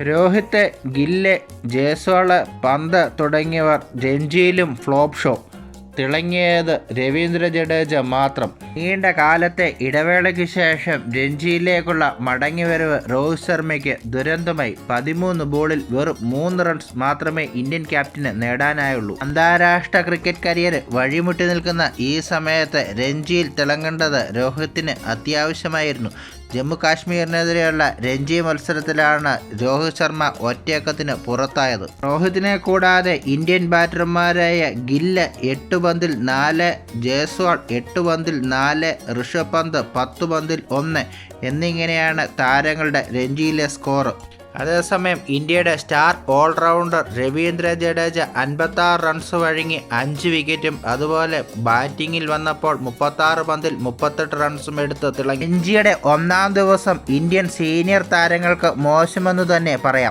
രോഹിത് ഗില്ല് ജയ്സ്വാൾ പന്ത് തുടങ്ങിയവർ രഞ്ജിയിലും flop show. തിളങ്ങിയത് രവീന്ദ്ര ജഡേജ മാത്രം. നീണ്ട കാലത്തെ ഇടവേളയ്ക്ക് ശേഷം രഞ്ജിയിലേക്കുള്ള മടങ്ങിവരവ് രോഹിത് ശർമ്മയ്ക്ക് ദുരന്തമായി പതിമൂന്ന് ബോളിൽ വെറും മൂന്ന് റൺസ് മാത്രമേ ഇന്ത്യൻ ക്യാപ്റ്റന് നേടാനായുള്ളൂ. അന്താരാഷ്ട്ര ക്രിക്കറ്റ് കരിയർ വഴിമുട്ടി നിൽക്കുന്ന ഈ സമയത്ത് രഞ്ജിയിൽ തിളങ്ങേണ്ടത് രോഹിത്തിന് അത്യാവശ്യമായിരുന്നു. ജമ്മു കാശ്മീരിനെതിരെയുള്ള രഞ്ജി മത്സരത്തിലാണ് രോഹിത് ശർമ്മ ഒറ്റയക്കത്തിന് പുറത്തായത്. രോഹിത്തിനെ കൂടാതെ ഇന്ത്യൻ ബാറ്റർമാരായ ഗില്ല് എട്ട് പന്തിൽ നാല് ജയ്സ്വാൾ എട്ട് പന്തിൽ നാല് ഋഷഭ് പന്ത് പത്ത് പന്തിൽ ഒന്ന് എന്നിങ്ങനെയാണ് താരങ്ങളുടെ രഞ്ജിയിലെ സ്കോർ അതേസമയം ഇന്ത്യയുടെ star all rounder Ravindra Jadeja അൻപത്താറ് runs വഴങ്ങി അഞ്ച് വിക്കറ്റും അതുപോലെ ബാറ്റിങ്ങിൽ വന്നപ്പോൾ മുപ്പത്താറ് പന്തിൽ മുപ്പത്തെട്ട് റൺസും എടുത്ത് തിളങ്ങി. ഇന്ത്യയുടെ ഒന്നാം ദിവസം ഇന്ത്യൻ സീനിയർ താരങ്ങൾക്ക് മോശമെന്ന് തന്നെ പറയാം.